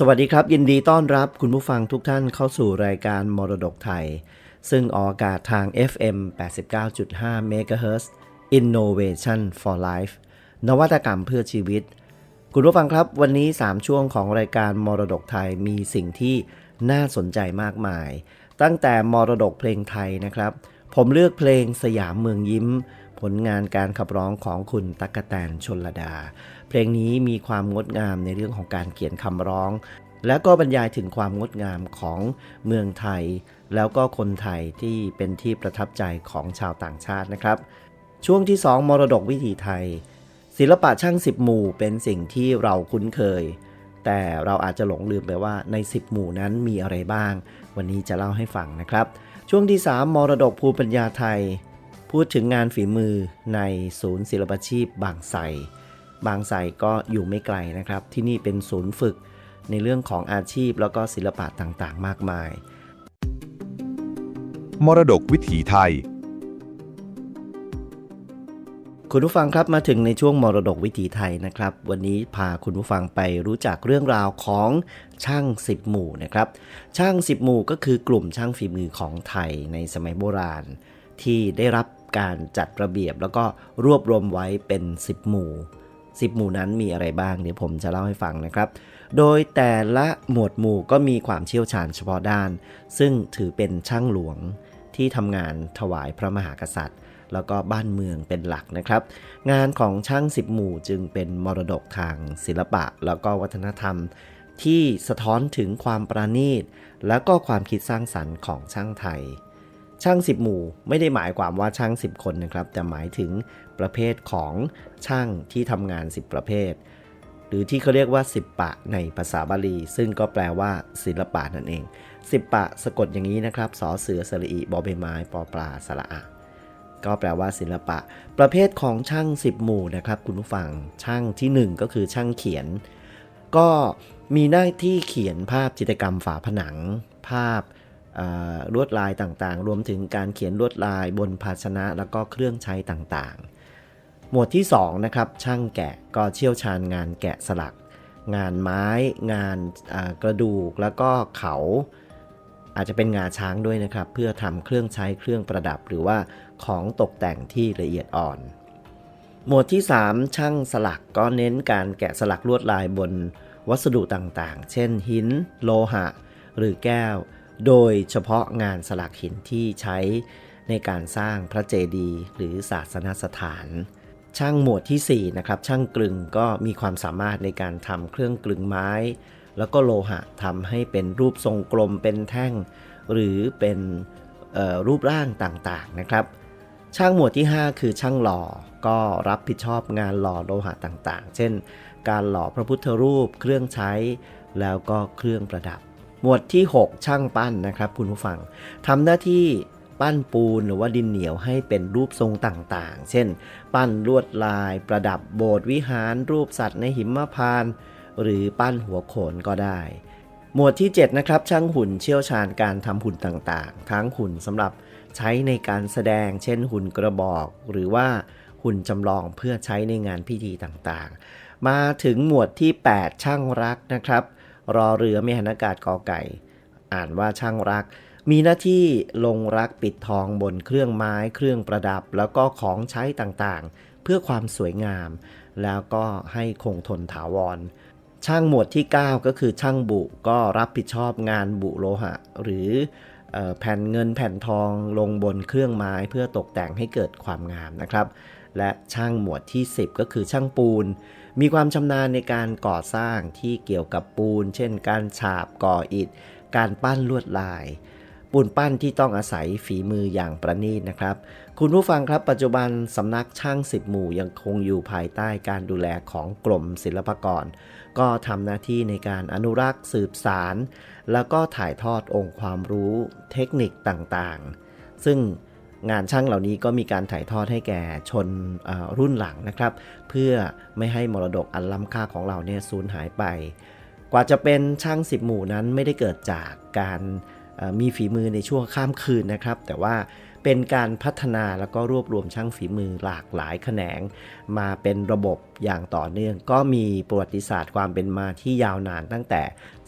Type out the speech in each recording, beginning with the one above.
สวัสดีครับ ยินดีต้อนรับคุณผู้ฟังทุกท่านเข้าสู่รายการมรดกไทย ซึ่งออกอากาศทาง FM 89.5 MHz Innovation for Life นวัตกรรมเพื่อชีวิต คุณผู้ฟังครับวันนี้ 3 ช่วงของรายการมรดกไทยมีสิ่งที่น่าสนใจมากมาย ตั้งแต่มรดกเพลงไทยนะครับ ผมเลือกเพลงสยามเมืองยิ้ม ผลงานการขับร้องของคุณตั๊กะแตนชนลดา เพลงนี้มีความงดงามในเรื่องของการเขียนคำร้อง และก็บรรยายถึงความงดงามของเมืองไทย แล้วก็คนไทยที่เป็นที่ประทับใจของชาวต่างชาตินะครับ ช่วงที่ 2 มรดกวิถีไทย ศิลปะช่างสิบหมู่เป็นสิ่งที่เราคุ้นเคย แต่เราอาจจะหลงลืมไปว่าใน10หมู่นั้นมีอะไรบ้าง วันนี้จะเล่าให้ฟังนะครับ ช่วงที่ 3 มรดกภูมิปัญญาไทย พูดถึงงานฝีมือในศูนย์ศิลปาชีพบางไทรบางไทรก็อยู่ไม่ไกลนะครับ ที่นี่เป็นศูนย์ฝึกในเรื่องของอาชีพแล้วก็ศิลปะต่างๆ มากมาย มรดกวิถีไทย คุณผู้ฟังครับมาถึงในช่วงมรดกวิถีไทยนะครับ วันนี้พาคุณผู้ฟังไปรู้จักเรื่องราวของช่างสิบหมู่นะครับ ช่างสิบหมู่ก็คือกลุ่มช่างฝีมือของไทยในสมัยโบราณที่ได้รับ การจัดระเบียบแล้วก็รวบรวมไว้เป็น 10 หมู่ 10 หมู่นั้นมีอะไรบ้าง เดี๋ยวผมจะเล่าให้ฟังนะครับ โดยแต่ละหมวดหมู่ก็มีความเชี่ยวชาญเฉพาะด้าน ซึ่งถือเป็นช่างหลวงที่ทำงานถวายพระมหากษัตริย์ แล้วก็บ้านเมืองเป็นหลักนะครับ งานของช่างสิบหมู่จึงเป็นมรดกทางศิลปะ แล้วก็วัฒนธรรมที่สะท้อนถึงความประณีต และก็ความคิดสร้างสรรค์ของช่างไทย ช่างสิบหมู่ไม่ได้หมายความว่าช่าง 10 คนนะครับ แต่หมายถึงประเภทของช่างที่ทำงาน 10 ประเภท หรือที่เขาเรียกว่า 10 ปะในภาษาบาลี ซึ่งก็แปลว่า ศิลปะนั่นเอง 10 ปะสะกดอย่างนี้นะครับสอเสือสระอีบอใบไม้ปอปลาสระอะก็แปลว่าศิลปะ ประเภทของช่าง 10 หมู่นะครับคุณผู้ฟังช่างทีหนึ่1 ก็คือช่างเขียน ก็มีหน้าที่เขียนภาพจิตรกรรมฝาผนัง ภาพ ลวดลายต่างๆ รวมถึงการเขียนลวดลายบนภาชนะแล้วก็เครื่องใช้ต่างๆ หมวดที่2นะครับช่างแกะก็เชี่ยวชาญงานแกะสลัก งานไม้ งานกระดูกแล้วก็เขาอาจจะเป็นงาช้างด้วยนะครับ เพื่อทำเครื่องใช้เครื่องประดับหรือว่าของตกแต่งที่ละเอียดอ่อน หมวดที่ 3 ช่างสลักก็เน้นการแกะสลักลวดลายบนวัสดุต่างๆ เช่นหิน โลหะ หรือแก้ว โดยเฉพาะงานสลักหินที่ใช้ในการสร้างพระเจดีย์หรือศาสนสถาน ช่างหมวดทีสี่ 4 นะครับ ช่างกลึงก็มีความสามารถในการทำเครื่องกลึงไม้ แล้วก็โลหะทำให้เป็นรูปทรงกลมเป็นแท่ง หรือเป็นรูปร่างต่างๆนะครับ ช่างหมวดที่ 5 คือช่างหล่อก็รับผิดชอบงานหล่อโลหะต่างๆ เช่น การหล่อพระพุทธรูปเครื่องใช้แล้วก็เครื่องประดับ หมวดที่ 6 ช่างปั้นนะครับ คุณผู้ฟังทำหน้าที่ปั้นปูนหรือว่าดินเหนียวให้เป็นรูปทรงต่างๆ เช่น ปั้นลวดลาย ประดับโบสถ์วิหารรูปสัตว์ในหิมพานต์หรือปั้นหัวโขนก็ได้ หมวดที่ 7 นะครับ ช่างหุ่นเชี่ยวชาญการทำหุ่นต่างๆ ทั้งหุ่นสำหรับใช้ในการแสดง เช่น หุ่นกระบอก หรือว่าหุ่นจำลองเพื่อใช้ในงานพิธีต่างๆ มาถึงหมวดที่ 8 ช่างรักนะครับ รอเรือไม่หันอากาศกอไก่ อ่านว่าช่างรัก มีหน้าที่ลงรักปิดทองบนเครื่องไม้เครื่องประดับ แล้วก็ของใช้ต่างๆ เพื่อความสวยงาม แล้วก็ให้คงทนถาวร ช่างหมวดที่ 9 ก็คือช่างบุก็รับผิดชอบงานบุโลหะ หรือออแผ่นเงินแผ่นทองลงบนเครื่องไม้เพื่อตกแต่งให้เกิดความงามนะครับ และช่างหมวดที่ 10 ก็คือช่างปูน มีความชำนาญในการก่อสร้างที่เกี่ยวกับปูน เช่น การฉาบก่ออิฐ การปั้นลวดลาย ปูนปั้นที่ต้องอาศัยฝีมืออย่างประณีตนะครับ คุณผู้ฟังครับ ปัจจุบันสำนักช่างสิบหมู่ยังคงอยู่ภายใต้การดูแลของกรมศิลปากร ก็ทำหน้าที่ในการอนุรักษ์สืบสาร แล้วก็ถ่ายทอดองค์ความรู้เทคนิคต่างๆ ซึ่ง งานช่างเหล่านี้ก็มีการถ่ายทอดให้แก่ชนรุ่นหลังนะครับ เพื่อไม่ให้มรดกอันล้ำค่าของเราเนี่ยสูญหายไป กว่าจะเป็นช่างสิบหมู่นั้นไม่ได้เกิดจากการมีฝีมือในช่วงข้ามคืนนะครับ แต่ว่าเป็นการพัฒนาแล้วก็รวบรวมช่างฝีมือหลากหลายแขนง มาเป็นระบบอย่างต่อเนื่อง ก็มีประวัติศาสตร์ความเป็นมาที่ยาวนานตั้งแต่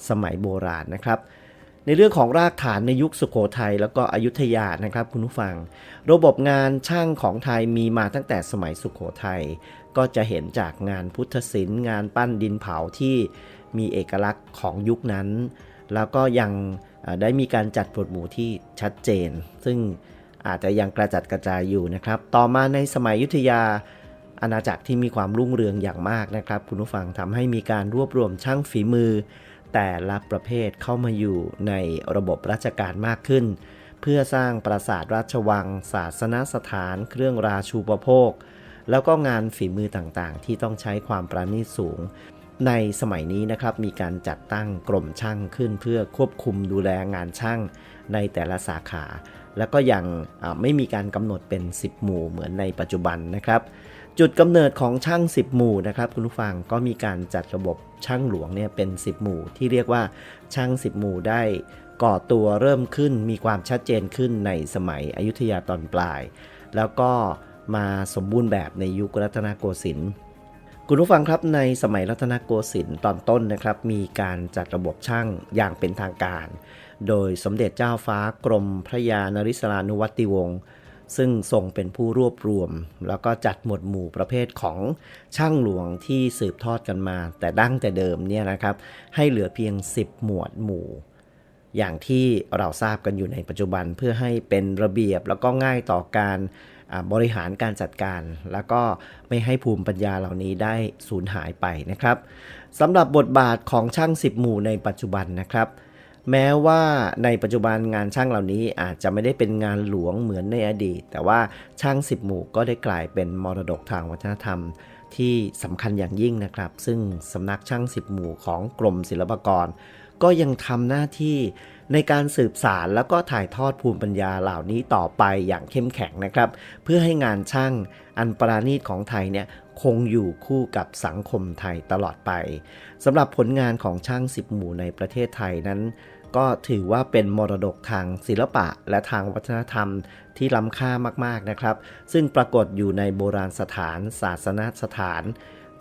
สมัยโบราณนะครับ ในเรื่องของรากฐานในยุคสุโขทัยแล้วก็อยุธยานะครับคุณผู้ฟัง ระบบงานช่างของไทยมีมาตั้งแต่สมัยสุโขทัยก็จะเห็นจากงานพุทธศิลป์งานปั้นดินเผาที่มีเอกลักษณ์ของยุคนั้น แล้วก็ยังได้มีการจัดหมวดหมู่ที่ชัดเจน ซึ่งอาจจะยังกระจัดกระจายอยู่นะครับ ต่อมาในสมัยอยุธยาอาณาจักรที่มีความรุ่งเรืองอย่างมากนะครับ คุณผู้ฟังทำให้มีการรวบรวมช่างฝีมือ แต่ละประเภทเข้ามาอยู่ในระบบราชการมากขึ้น เพื่อสร้างปราสาทราชวัง ศาสนสถาน เครื่องราชูปโภค แล้วก็งานฝีมือต่างๆ ที่ต้องใช้ความประณีตสูง ในสมัยนี้นะครับมีการจัดตั้งกรมช่างขึ้น เพื่อควบคุมดูแลงานช่างในแต่ละสาขา แล้วก็ยังไม่มีการกำหนดเป็น 10 หมู่เหมือนในปัจจุบันนะครับ จุดกำเนิดของช่าง 10 หมู่นะครับคุณผู้ฟังก็มีการจัดระบบช่างหลวงเนี่ยเป็น 10 หมู่ ที่เรียกว่าช่าง 10 หมู่ได้ก่อตัวเริ่มขึ้นมีความชัดเจนขึ้นในสมัยอยุธยาตอนปลาย แล้วก็มาสมบูรณ์แบบในยุครัตนโกสินทร์คุณผู้ฟังครับในสมัยรัตนโกสินทร์ตอนต้นนะครับ มีการจัดระบบช่างอย่างเป็นทางการ โดยสมเด็จเจ้าฟ้ากรมพระยานริศรานุวัติวงศ์ ซึ่งทรงเป็นผู้รวบรวม แล้วก็จัดหมวดหมู่ประเภทของช่างหลวงที่สืบทอดกันมา แต่ดั้งแต่เดิมเนี่ยนะครับ ให้เหลือเพียง 10 หมวดหมู่ อย่างที่เราทราบกันอยู่ในปัจจุบันเพื่อให้เป็นระเบียบแล้วก็ง่ายต่อการบริหารการจัดการ แล้วก็ไม่ให้ภูมิปัญญาเหล่านี้ได้สูญหายไปนะครับสำหรับบทบาทของช่าง 10 หมู่ในปัจจุบันนะครับ แม้ว่าในปัจจุบันงานช่างเหล่านี้อาจจะไม่ได้เป็นงานหลวงเหมือนในอดีต แต่ว่าช่าง10หมู่ก็ได้กลายเป็นมรดกทางวัฒนธรรม ที่สำคัญอย่างยิ่งนะครับ ซึ่งสำนักช่าง10หมู่ของกรมศิลปากร ก็ยังทำหน้าที่ในการสืบสารแล้วก็ถ่ายทอดภูมิปัญญาเหล่านี้ต่อไปอย่างเข้มแข็งนะครับ เพื่อให้งานช่างอันปราณีตของไทยเนี่ยคงอยู่คู่กับสังคมไทยตลอดไปสำหรับผลงานของช่าง10หมู่ในประเทศไทยนั้น ก็ถือว่าเป็นมรดกทางศิลปะและทางวัฒนธรรมที่ล้ำค่ามากๆนะครับ ซึ่งปรากฏอยู่ในโบราณสถาน ศาสนสถาน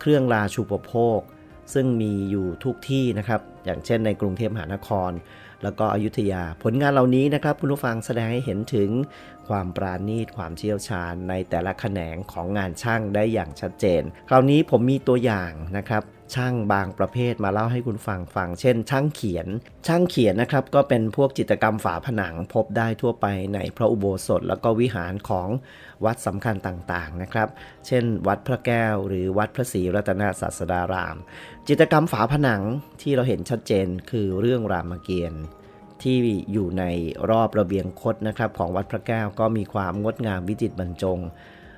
เครื่องราชูปโภค ซึ่งมีอยู่ทุกที่นะครับ อย่างเช่นในกรุงเทพมหานคร แล้วก็อยุธยา ผลงานเหล่านี้นะครับคุณผู้ฟังแสดงให้เห็นถึงความปราณีตความเชี่ยวชาญในแต่ละแขนงของงานช่างได้อย่างชัดเจน คราวนี้ผมมีตัวอย่างนะครับ ช่างบางประเภทมาเล่าให้คุณฟังฟัง เช่น ช่างเขียน ช่างเขียนนะครับก็เป็นพวกจิตรกรรมฝาผนังพบได้ทั่วไปในพระอุโบสถ แล้วก็วิหารของวัดสำคัญต่างๆนะครับ เช่น วัดพระแก้ว หรือวัดพระศรีรัตนศาสดาราม จิตรกรรมฝาผนังที่เราเห็นชัดเจนคือเรื่องรามเกียรติ์ที่อยู่ในรอบระเบียงคดนะครับของวัดพระแก้วก็มีความงดงามวิจิตรบรรจง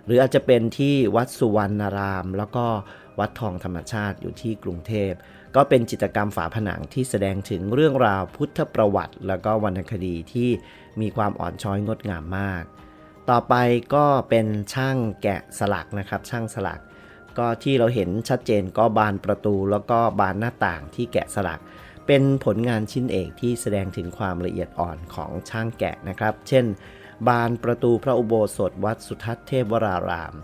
หรืออาจจะเป็นที่วัดสุวรรณาราม แล้วก็ วัดทองธรรมชาติอยู่ที่กรุงเทพ ก็เป็นจิตรกรรมฝาผนังที่แสดงถึงเรื่องราวพุทธประวัติ แล้วก็วรรณคดีที่มีความอ่อนช้อยงดงามมาก ต่อไปก็เป็นช่างแกะสลักนะครับ ช่างสลัก ก็ที่เราเห็นชัดเจนก็บานประตูแล้วก็บานหน้าต่างที่แกะสลัก เป็นผลงานชิ้นเอกที่แสดงถึงความละเอียดอ่อนของช่างแกะนะครับ เช่น บานประตูพระอุโบสถวัดสุทัศน์เทพวราราม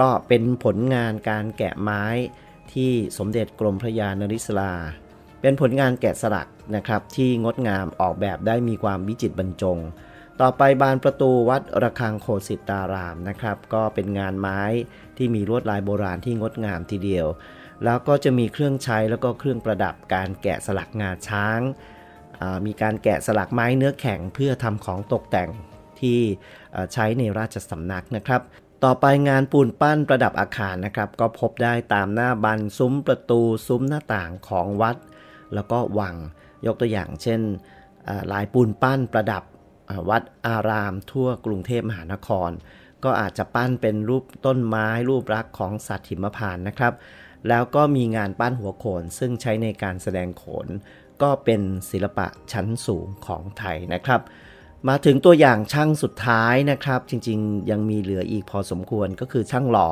ก็เป็นผลงานการแกะไม้ที่สมเด็จกรมพระยานริศราเป็นผลงานแกะสลักนะครับที่งดงามออกแบบได้มีความวิจิตรบรรจง ต่อไปบานประตูวัดระฆังโคสิตารามนะครับ ก็เป็นงานไม้ที่มีลวดลายโบราณที่งดงามทีเดียว แล้วก็จะมีเครื่องใช้แล้วก็เครื่องประดับการแกะสลักงาช้าง มีการแกะสลักไม้เนื้อแข็งเพื่อทำของตกแต่งที่ใช้ในราชสำนักนะครับ ต่อไปงานปูนปั้นประดับอาคารนะครับ ก็พบได้ตามหน้าบันซุ้มประตูซุ้มหน้าต่างของวัด แล้วก็วังยกตัวอย่างเช่นลายปูนปั้นประดับวัดอารามทั่วกรุงเทพมหานคร ก็อาจจะปั้นเป็นรูปต้นไม้รูปรักษ์ของสัตว์หิมพานนะครับ แล้วก็มีงานปั้นหัวโขน ซึ่งใช้ในการแสดงโขน ก็เป็นศิลปะชั้นสูงของไทยนะครับ มาถึงตัวอย่างช่างสุดท้ายนะครับ จริงๆ ยังมีเหลืออีกพอสมควรก็คือช่างหล่อ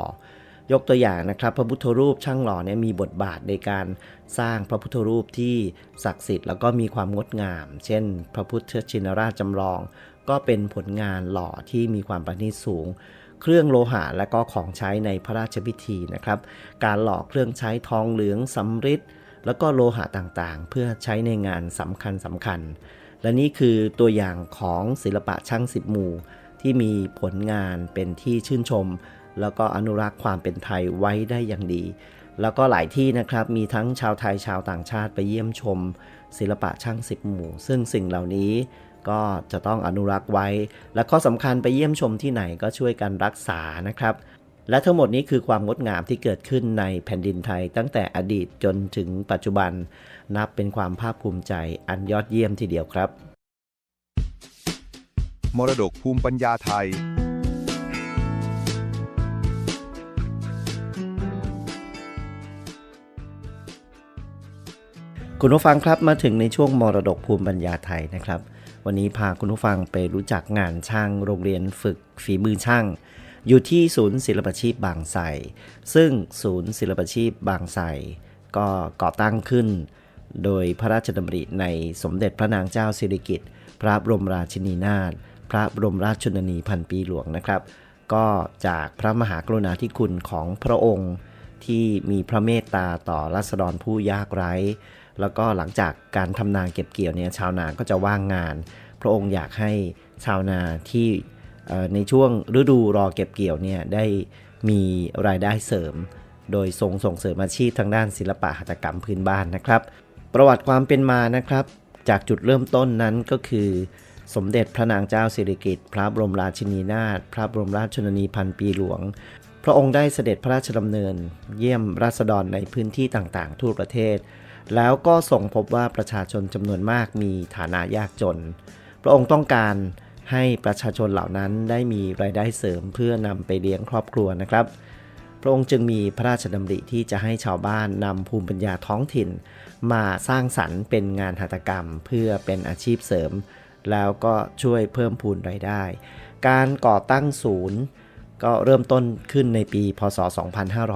ยกตัวอย่างนะครับ พระพุทธรูปช่างหล่อเนี่ยมีบทบาทในการสร้างพระพุทธรูปที่ศักดิ์สิทธิ์แล้วก็มีความงดงาม เช่น พระพุทธชินราชจำลอง ก็เป็นผลงานหล่อที่มีความประณีตสูง เครื่องโลหะและก็ของใช้ในพระราชพิธีนะครับ การหล่อเครื่องใช้ทองเหลืองสำริดแล้วก็โลหะต่างๆ เพื่อใช้ในงานสำคัญสำคัญ และนี่คือตัวอย่างของศิลปะช่างสิบหมู่ ที่มีผลงานเป็นที่ชื่นชม แล้วก็อนุรักษ์ความเป็นไทยไว้ได้อย่างดี แล้วก็หลายที่นะครับมีทั้งชาวไทยชาวต่างชาติไปเยี่ยมชม ศิลปะช่างสิบหมู่ ซึ่งสิ่งเหล่านี้ก็จะต้องอนุรักษ์ไว้ และข้อสำคัญไปเยี่ยมชมที่ไหนก็ช่วยกันรักษานะครับ และทั้งหมดนี้คือความงดงามที่เกิดขึ้นในแผ่นดินไทย ตั้งแต่อดีตจนถึงปัจจุบัน นับเป็นความภาคภูมิใจอันยอดเยี่ยมทีเดียวครับ มรดกภูมิปัญญาไทย คุณผู้ฟังครับมาถึงในช่วงมรดกภูมิปัญญาไทยนะครับ วันนี้พาคุณผู้ฟังไปรู้จักงานช่างโรงเรียนฝึกฝีมือช่าง อยู่ที่ศูนย์ศิลปชีพบางไทรซึ่งศูนย์ศิลปชีพบางไทรก็ก่อตั้งขึ้น โดยพระราชดำริในสมเด็จพระนางเจ้าสิริกิติ์พระบรมราชินีนาถพระบรมราชชนนีพันปีหลวงนะครับ ก็จากพระมหากรุณาธิคุณของพระองค์ที่มีพระเมตตาต่อรัษฎรผู้ยากไร้ แล้วก็หลังจากการทำนาเก็บเกี่ยวเนี่ยชาวนาก็จะว่างงาน พระองค์อยากให้ชาวนาที่ ในช่วงฤดูรอเก็บเกี่ยวเนี่ยได้มีรายได้เสริม โดยทรงส่งเสริมอาชีพทางด้านศิลปะหัตถกรรมพื้นบ้านนะครับ ประวัติความเป็นมานะครับ จากจุดเริ่มต้นนั้นก็คือ สมเด็จพระนางเจ้าสิริกิติ์พระบรมราชินีนาถพระบรมราชชนนีพันปีหลวง พระองค์ได้เสด็จพระราชดำเนิน เยี่ยมราษฎรในพื้นที่ต่างๆ ทั่วประเทศ แล้วก็ส่งพบว่าประชาชนจำนวนมากมีฐานะยากจน พระองค์ต้องการ ให้ประชาชนเหล่านั้นได้มีรายได้เสริมเพื่อนำไปเลี้ยงครอบครัวนะครับ พระองค์จึงมีพระราชดำริที่จะให้ชาวบ้านนำภูมิปัญญาท้องถิ่น มาสร้างสรรค์เป็นงานหัตถกรรม เพื่อเป็นอาชีพเสริม แล้วก็ช่วยเพิ่มพูนรายได้ การก่อตั้งศูนย์ ก็เริ่มต้นขึ้นในปีพศ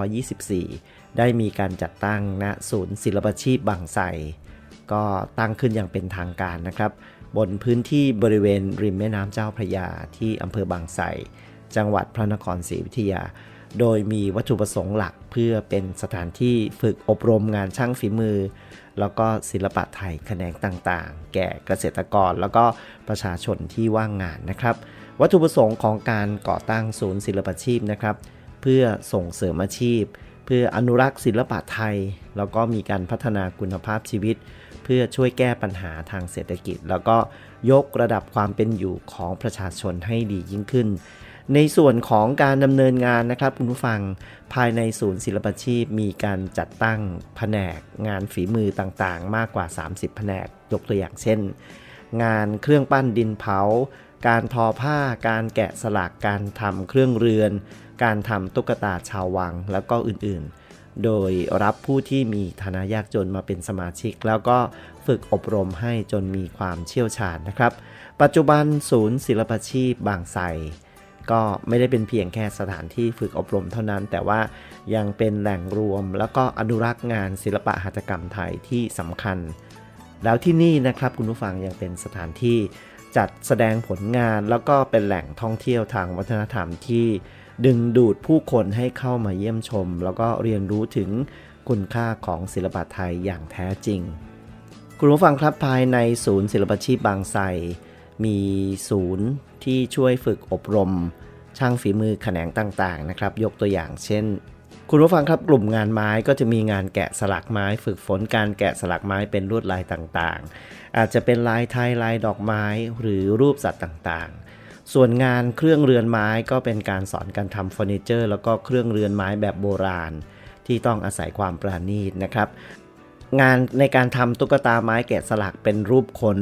2524 ได้มีการจัดตั้งณศูนย์ศิลปชีพบางไทรก็ตั้งขึ้นอย่างเป็นทางการนะครับ บนพื้นที่บริเวณริมแม่น้ำเจ้าพระยาที่อำเภอบางไทรจังหวัดพระนครศรีอยุธยา โดยมีวัตถุประสงค์หลักเพื่อเป็นสถานที่ฝึกอบรมงานช่างฝีมือ แล้วก็ศิลปะไทยแขนงต่างๆ แก่เกษตรกรแล้วก็ประชาชนที่ว่างงานนะครับ วัตถุประสงค์ของการก่อตั้งศูนย์ศิลปาชีพนะครับ เพื่อส่งเสริมอาชีพ เพื่ออนุรักษ์ศิลปะไทย แล้วก็มีการพัฒนาคุณภาพชีวิต พื่อช่วยแก้ปัญหาทางเศรษฐกิจ แล้วก็ยกระดับความเป็นอยู่ของประชาชนให้ดียิ่งขึ้น ในส่วนของการดำเนินงานนะครับคุณผู้ฟังภายในศูนย์ศิลปาชีพ มีการจัดตั้งแผนก งานฝีมือต่างๆ มากกว่า 30 แผนกยกตัวอย่างเช่น งานเครื่องปั้นดินเผา การทอผ้า การแกะสลักการทำเครื่องเรือน การทำตุ๊กตาชาววังแล้วก็อื่นๆ โดยรับผู้ที่มีฐานะยากจนมาเป็นสมาชิก แล้วก็ฝึกอบรมให้จนมีความเชี่ยวชาญนะครับ ปัจจุบันศูนย์ศิลปาชีพบางไทรก็ไม่ได้เป็นเพียงแค่สถานที่ฝึกอบรมเท่านั้น แต่ว่ายังเป็นแหล่งรวม แล้วก็อนุรักษ์งานศิลปะหัตถกรรมไทยที่สำคัญ แล้วที่นี่นะครับคุณผู้ฟังยังเป็นสถานที่จัดแสดงผลงานแล้วก็เป็นแหล่งท่องเที่ยวทางวัฒนธรรมที่ ดึงดูดผู้คนให้เข้ามาเยี่ยมชม แล้วก็เรียนรู้ถึงคุณค่าของศิลปะไทยอย่างแท้จริง คุณผู้ฟังครับภายในศูนย์ศิลปชีพบางไทรมีศูนย์ที่ช่วยฝึกอบรม ช่างฝีมือแขนงต่างๆนะครับ ยกตัวอย่างเช่น คุณผู้ฟังครับกลุ่มงานไม้ก็จะมีงานแกะสลักไม้ ฝึกฝนการแกะสลักไม้เป็นลวดลายต่างๆ อาจจะเป็นลายไทยลายดอกไม้หรือรูปสัตว์ต่างๆ ส่วนงานเครื่องเรือนไม้ก็เป็นการสอนการทำเฟอร์นิเจอร์ แล้วก็เครื่องเรือนไม้แบบโบราณ ที่ต้องอาศัยความประณีตนะครับ งานในการทำตุ๊กตาไม้แกะสลักเป็นรูปคน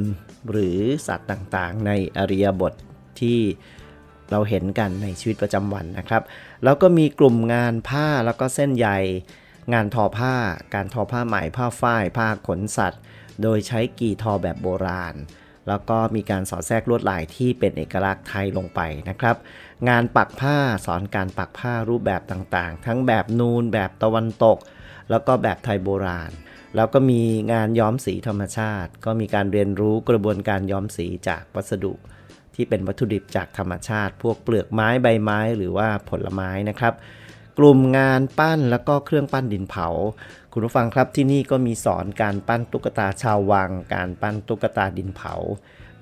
หรือสัตว์ต่างๆ ในอริยบทที่เราเห็นกันในชีวิตประจำวันนะครับ แล้วก็มีกลุ่มงานผ้าแล้วก็เส้นใยงานทอผ้า การทอผ้าไหมผ้าฝ้าย ผ้าขนสัตว์ โดยใช้กี่ทอแบบโบราณ แล้วก็มีการสอดแทรกลวดลายที่เป็นเอกลักษณ์ไทยลงไปนะครับ งานปักผ้าสอนการปักผ้ารูปแบบต่างๆ ทั้งแบบนูนแบบตะวันตก แล้วก็แบบไทยโบราณ แล้วก็มีงานย้อมสีธรรมชาติ ก็มีการเรียนรู้กระบวนการย้อมสีจากวัสดุ ที่เป็นวัตถุดิบจากธรรมชาติ พวกเปลือกไม้ใบไม้หรือว่าผลไม้นะครับ กลุ่มงานปั้นแล้วก็เครื่องปั้นดินเผา คุณผู้ฟังครับที่นี่ก็มีสอนการปั้นตุ๊กตาชาววัง การปั้นตุ๊กตาดินเผา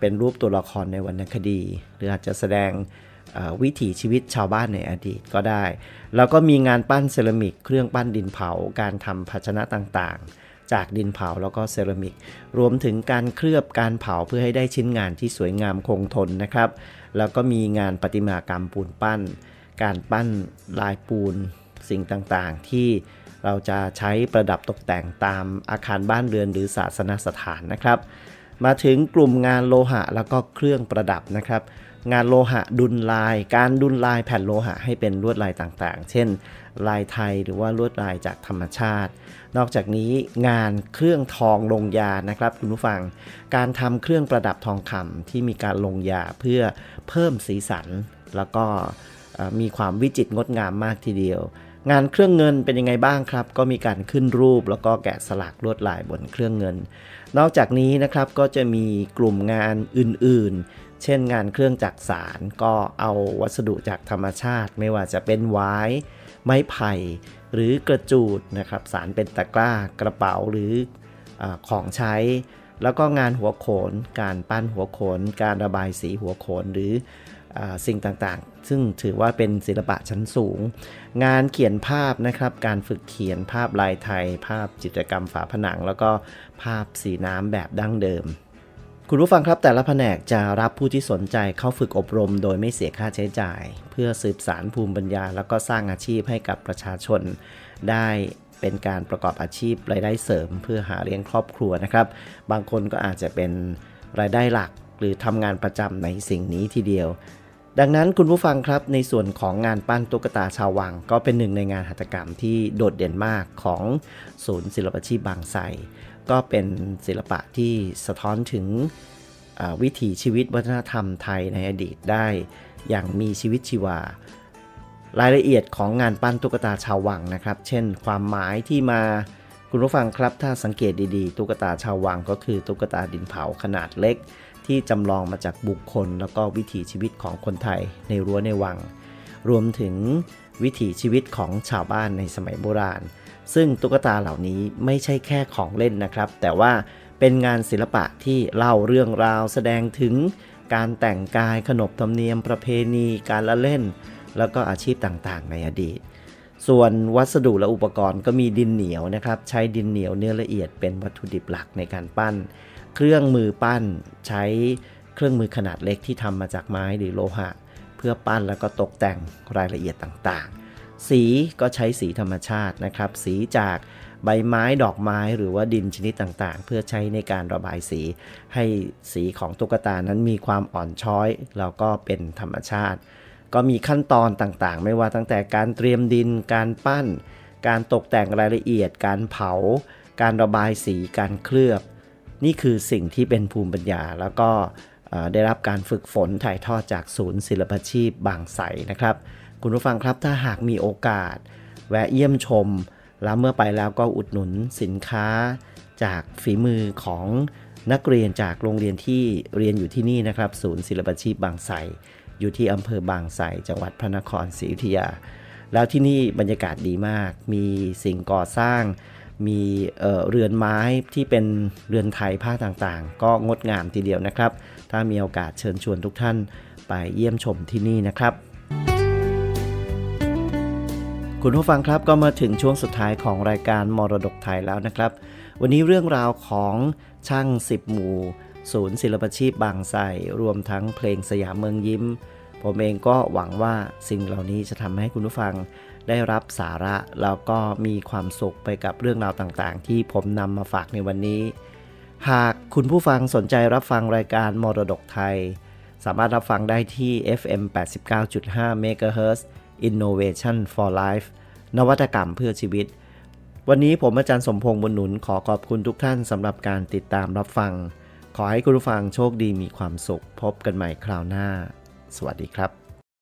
เป็นรูปตัวละครในวรรณคดี หรืออาจจะแสดงวิถีชีวิตชาวบ้านในอดีตก็ได้ แล้วก็มีงานปั้นเซรามิก เครื่องปั้นดินเผา การทำภาชนะต่างๆ จากดินเผาแล้วก็เซรามิก รวมถึงการเคลือบการเผาเพื่อให้ได้ชิ้นงานที่สวยงามคงทนนะครับ แล้วก็มีงานประติมากรรมปูนปั้น การปั้นลายปูนสิ่งต่างๆ ที่ เราจะใช้ประดับตกแต่งตามอาคารบ้านเรือนหรือศาสนสถานนะครับ มาถึงกลุ่มงานโลหะแล้วก็เครื่องประดับนะครับ งานโลหะดุลลาย การดุลลายแผ่นโลหะให้เป็นลวดลายต่างๆ เช่น ลายไทยหรือว่าลวดลายจากธรรมชาติ นอกจากนี้งานเครื่องทองลงยานะครับคุณผู้ฟัง การทำเครื่องประดับทองคำที่มีการลงยาเพื่อเพิ่มสีสัน แล้วก็มีความวิจิตรงดงามมากทีเดียว งานเครื่องเงินเป็นยังไงบ้างครับ ก็มีการขึ้นรูปแล้วก็แกะสลักลวดลายบนเครื่องเงิน นอกจากนี้นะครับก็จะมีกลุ่มงานอื่นๆ เช่นงานเครื่องจักสารก็เอาวัสดุจากธรรมชาติ ไม่ว่าจะเป็นไว้ไม้ไผ่ หรือกระจูดนะครับสารเป็นตะกร้ากระเป๋าหรืออของใช้ แล้วก็งานหัวโขน การปั้นหัวโขน การระบายสีหัวโขนหรืออสิ่งต่างๆ ซึ่งถือว่าเป็นศิลปะชั้นสูง งานเขียนภาพนะครับ การฝึกเขียนภาพลายไทย ภาพจิตรกรรมฝาผนัง แล้วก็ภาพสีน้ำแบบดั้งเดิม คุณผู้ฟังครับแต่ละแผนกจะรับผู้ที่สนใจเข้าฝึกอบรม โดยไม่เสียค่าใช้จ่าย เพื่อสืบสารภูมิปัญญา แล้วก็สร้างอาชีพให้กับประชาชน ได้เป็นการประกอบอาชีพรายได้เสริม เพื่อหาเลี้ยงครอบครัวนะครับ บางคนก็อาจจะเป็นรายได้หลักหรือทำงานประจำในสิ่งนี้ทีเดียว ดังนั้นคุณผู้ฟังครับในส่วนของงานปั้นตุ๊กตาชาววัง ก็เป็นหนึ่งในงานหัตถกรรมที่โดดเด่นมากของศูนย์ศิลปาชีพบางไทรก็เป็นศิลปะที่สะท้อนถึงวิถีชีวิตวัฒนธรรมไทยในอดีตได้ อย่างมีชีวิตชีวา รายละเอียดของงานปั้นตุ๊กตาชาววังนะครับ เช่น ความหมายที่มาคุณผู้ฟังครับถ้าสังเกตดีๆ ตุ๊กตาชาววังก็คือตุ๊กตาดินเผาขนาดเล็ก ที่จำลองมาจากบุคคล แล้วก็วิถีชีวิตของคนไทยในรั้วในวัง รวมถึงวิถีชีวิตของชาวบ้านในสมัยโบราณ ซึ่งตุ๊กตาเหล่านี้ไม่ใช่แค่ของเล่นนะครับ แต่ว่าเป็นงานศิลปะที่เล่าเรื่องราวแสดงถึงการแต่งกายขนบธรรมเนียมประเพณีการละเล่น แล้วก็อาชีพต่างๆ ในอดีต ส่วนวัสดุและอุปกรณ์ก็มีดินเหนียวนะครับ ใช้ดินเหนียวเนื้อละเอียดเป็นวัตถุดิบหลักในการปั้น เครื่องมือปั้นใช้เครื่องมือขนาดเล็กที่ทำมาจากไม้หรือโลหะ เพื่อปั้นแล้วก็ตกแต่งรายละเอียดต่างๆ สีก็ใช้สีธรรมชาตินะครับ สีจากใบไม้ดอกไม้หรือว่าดินชนิดต่างๆ เพื่อใช้ในการระบายสี ให้สีของตุ๊กตานั้นมีความอ่อนช้อย แล้วก็เป็นธรรมชาติ ก็มีขั้นตอนต่างๆ ไม่ว่าตั้งแต่การเตรียมดิน การปั้น การตกแต่งรายละเอียด การเผา การระบายสี การเคลือบ นี่คือสิ่งที่เป็นภูมิปัญญา แล้วก็ได้รับการฝึกฝนถ่ายทอดจากศูนย์ศิลปชีพบางไทรนะครับ คุณผู้ฟังครับถ้าหากมีโอกาส แวะเยี่ยมชม แล้วเมื่อไปแล้วก็อุดหนุนสินค้า จากฝีมือของนักเรียนจากโรงเรียนที่เรียนอยู่ที่นี่นะครับ ศูนย์ศิลปชีพบางไทร อยู่ที่อำเภอบางไทรจังหวัดพระนครศรีอยุธยา แล้วที่นี่บรรยากาศดีมาก มีสิ่งก่อสร้าง มีเอ่อเรือนไม้ที่เป็นเรือนไทยผ้าต่างๆ ก็งดงามทีเดียวนะครับ ถ้ามีโอกาสเชิญชวนทุกท่านไปเยี่ยมชมที่นี่นะครับ คุณผู้ฟังครับก็มาถึงช่วงสุดท้ายของรายการมรดกไทยแล้วนะครับ วันนี้เรื่องราวของช่างสิบหมู่ ศูนย์ศิลปชีพบางไทรรวมทั้งเพลงสยามเมืองยิ้ม ผมเองก็หวังว่าสิ่งเหล่านี้จะทำให้คุณผู้ฟังได้รับสาระแล้วก็มีความสุขไปกับเรื่องราวต่างๆ ที่ผมนำมาฝากในวันนี้ หากคุณผู้ฟังสนใจรับฟังรายการมรดกไทย สามารถรับฟังได้ที่ FM 89.5 MHz Innovation for Life นวัตกรรมเพื่อชีวิต วันนี้ผมอาจารย์สมพงษ์บุญหนุนขอขอบคุณทุกท่านสำหรับการติดตามรับฟัง ขอให้คุณผู้ฟังโชคดีมีความสุข พบกันใหม่คราวหน้า สวัสดีครับ